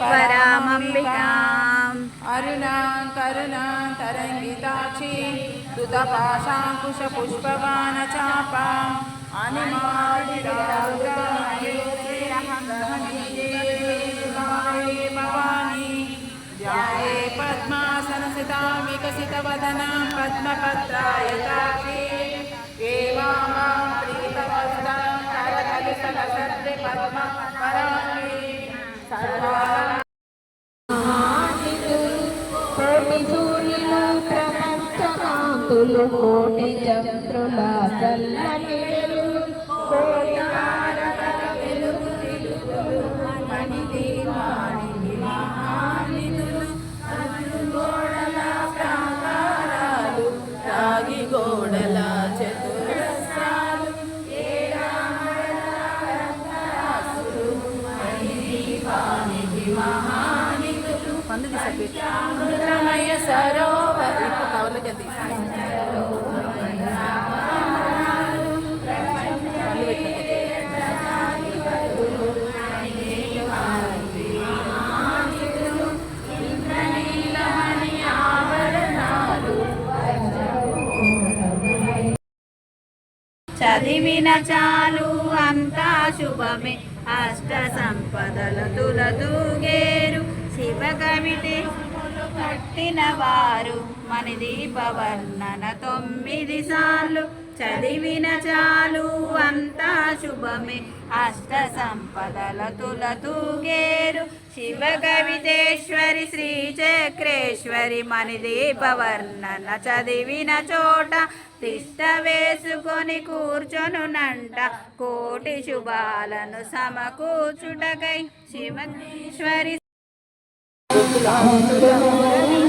त्वरामम्बिकाम् अरुणां करुणां तरङ्गिताक्षी दुतपाशाङ्कुशपुष्पवानचापाम् भवानी ध्याये पद्मासनसितां विकसितवदनां पद्मपत्रायताक्षी एवामां प्रीतवस्तां करकलितलसद्रि पद्मपराङ्गी सर्वा కోటి ప్రపంచ కాంతులు కోటి చంద్రుల చల్లని అమృతమయ సరోవరి. కవర్లకి చదివిన చాలు అంతా శుభమే. అష్ట సంపదల తులతూగేరు. శివ కవిటి పట్టిన వారు మన దీపవర్ణన తొమ్మిది సార్లు చదివిన చాలు అంతా శుభమే. అష్ట సంపదల తులతూగేరు శివ కవితేశ్వరి శ్రీ చక్రేశ్వరి మని దీపవర్ణన చదివిన చోట తిష్ట వేసుకొని కూర్చొనునంట కోటి శుభాలను సమకూర్చుటకై శివేశ్వరి 啊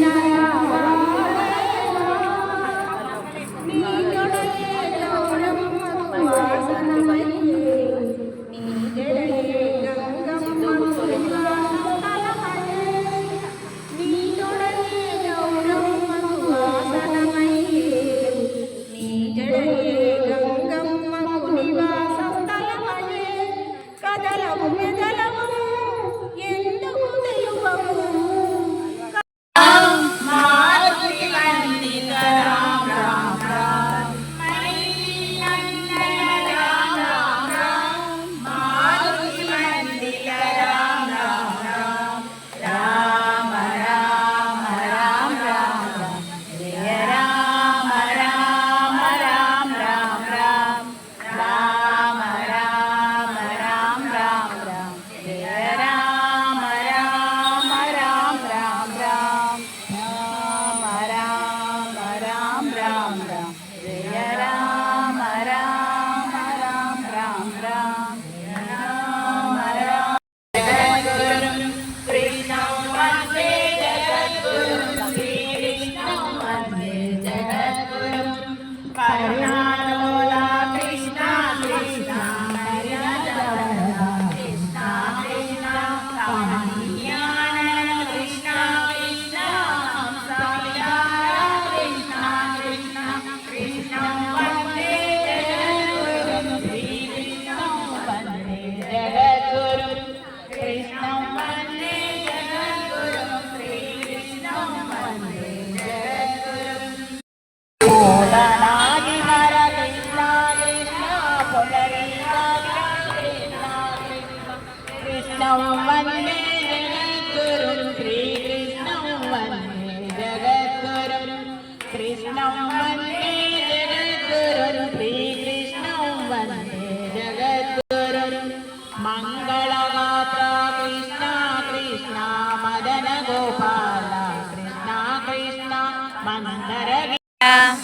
मङ्गलमाता कृष्णा कृष्णा मदन गोपाला कृष्णा कृष्णा मन्दर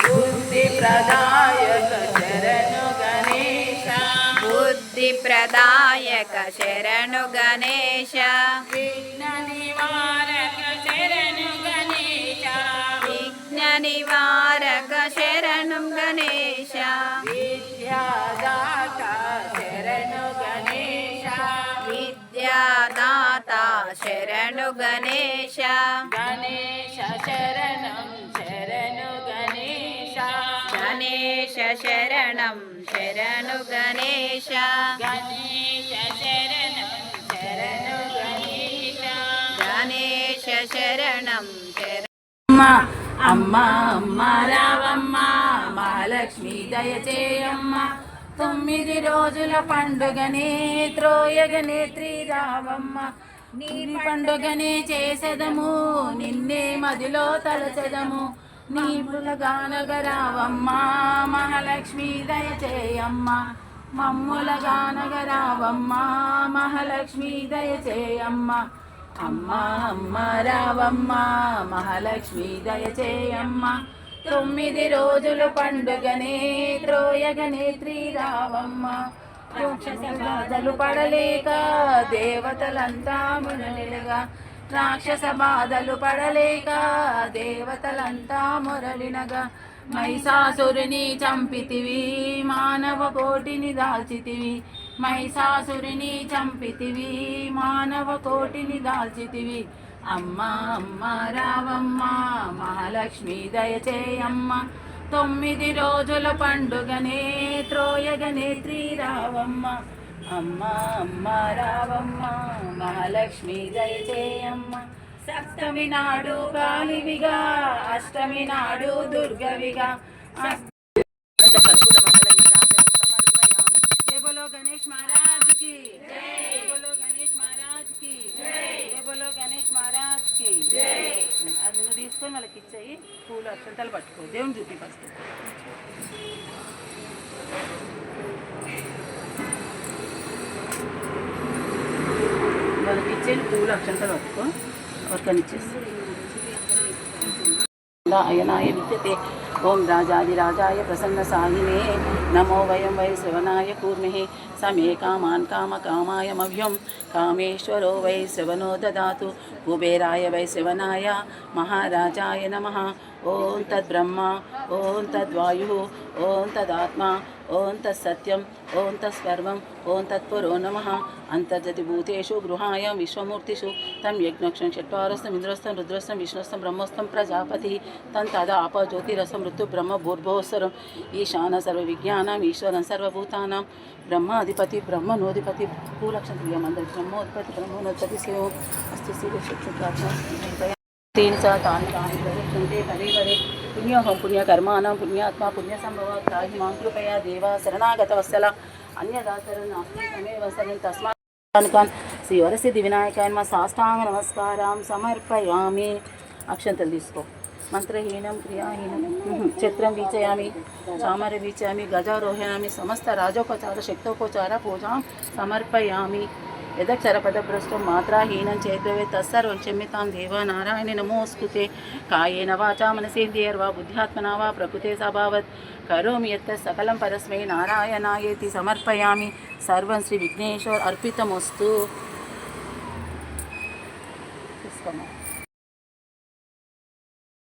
बुद्धिप्रदायक शरणु गणेश। बुद्धिप्रदायक शरणु गणेश। विज्ञ निवारक शरणु गणेश विज्ञ निवारक शरणु गणेश। శరణు గణేశ. గణేశ శరణం శరణు గణేశ. గణేశ శరణం శరణు గణేశ. గణేశ శరణం శరణు గణేశ. శరణం శరణం అమ్మ అమ్మ రావమ్మ మహాలక్ష్మి దయచేయమ్మ. తొమ్మిది రోజుల పండుగనే త్రోయగనే త్రిరావమ్మ నీ పండుగనే చేసెదము నిన్నే మదిలో తలచెదము. నీ పులగానగరావమ్మ మహాలక్ష్మి దయచేయమ్మ. మమ్ములగానగరావమ్మ మహాలక్ష్మి దయచేయమ్మ. అమ్మ అమ్మ రావమ్మ మహాలక్ష్మి దయచేయమ్మ. తొమ్మిది రోజులు పండుగనే త్రోయగనే త్రిరావమ్మ రాక్షస బాధలు పడలేక దేవతలంతా మురళిగా రాక్షస బాధలు పడలేక దేవతలంతా మురళినగా మైసాసురుని చంపితివి మానవ కోటిని దాల్చితివి మైసాసురుని చంపితివి మానవ కోటిని దాల్చితివి. అమ్మ అమ్మ రావమ్మ మహాలక్ష్మి దయచేయమ్మ. తొమ్మిది రోజుల పండుగనే త్రోయగనే త్రిరావమ్మ అమ్మ అమ్మ రావమ్మ మహాలక్ష్మి దయచేయమ్మ సప్తమి నాడు కాలివిగా అష్టమి నాడు దుర్గవిగా. గణేష్ మహారాజ్కి. జై నువ్వు తీసుకొని వాళ్ళకి ఇచ్చేయి. పూలు అక్షంతలు పట్టుకో. దేవుని చూపి ఫస్ట్ వాళ్ళకి ఇచ్చేది పూలు అక్షంతలు పట్టుకో. ఒకరిని ఇచ్చేసి అయనాయ విద్యతే. ఓం రాజాదిరాజాయ ప్రసన్నసాయినే. నమో వయం వై శ్రవణాయ కూర్మే సమే కామాన్ కామకామాయమవ్యం కామేశ్వరో వై శ్రవణో దదాతు. కుబేరాయ వై శ్రవణాయ. మహారాజాయ నమ. ఓం తద్బ్రహ్మ. ఓం తద్వాయు. ఓం తదాత్మ. ఓం తత్సత్యం ఓం తత్సర్వం ఓం తత్పురో నమ అంతర్జతి భూతేషు గృహాయ విశ్వమూర్తిషు తం యజ్ఞక్షం చట్వారస్థం ఇంద్రస్థం రుద్రస్థం విష్ణుస్థం బ్రహ్మస్థం ప్రజాపతి తం తదా ఆప జ్యోతిరసం ఋతు బ్రహ్మ భూర్భోస్వరం ఈశాన సర్వ విజ్ఞానం ఈశ్వరం సర్వభూతానాం బ్రహ్మాధిపతి బ్రహ్మనోధిపతి భూలక్షం ప్రియమందరి బ్రహ్మోధిపతి బ్రహ్మోన్నోధిపతి శివం అస్తి శ్రీ శిక్షుప్రాజ్ఞ तेन च तानि तानि प्रदक्षन्ते परे परे पुण्योऽहं पुण्यकर्माणां पुण्यात्मा पुण्यसम्भवा त्राहि मां कृपया देवा शरणागतवत्सला अन्यदातरं नास्ति तमेव शरणं तस्मात् కానుకాన్ శ్రీ వరసిద్ధి వినాయకాయన మా సాష్టాంగ నమస్కారం సమర్పయామి అక్షంతలు తీసుకో మంత్రహీనం క్రియాహీనం ఉహు. చిత్రం వీచయామి చామర వీచయామి గజారోహయామి సమస్త రాజోపచార శక్తోపచార పూజాం సమర్పయామి యథక్షరపదభ్రష్టం మాత్రాహీనం చేద్రవే తత్సర్వం క్షమ్యతాం దేవా నారాయణ నమోస్కృతే. కాయేన వాచా మనసేంద్రియర్వా బుద్ధ్యాత్మనా వా ప్రకృతే సభావత్. కరోమి ఎత్త సకలం పరస్మై నారాయణాయేతి సమర్పయామి. సర్వం శ్రీ విఘ్నేశ్వర్ అర్పితమస్తు. తీసుకోమ్మా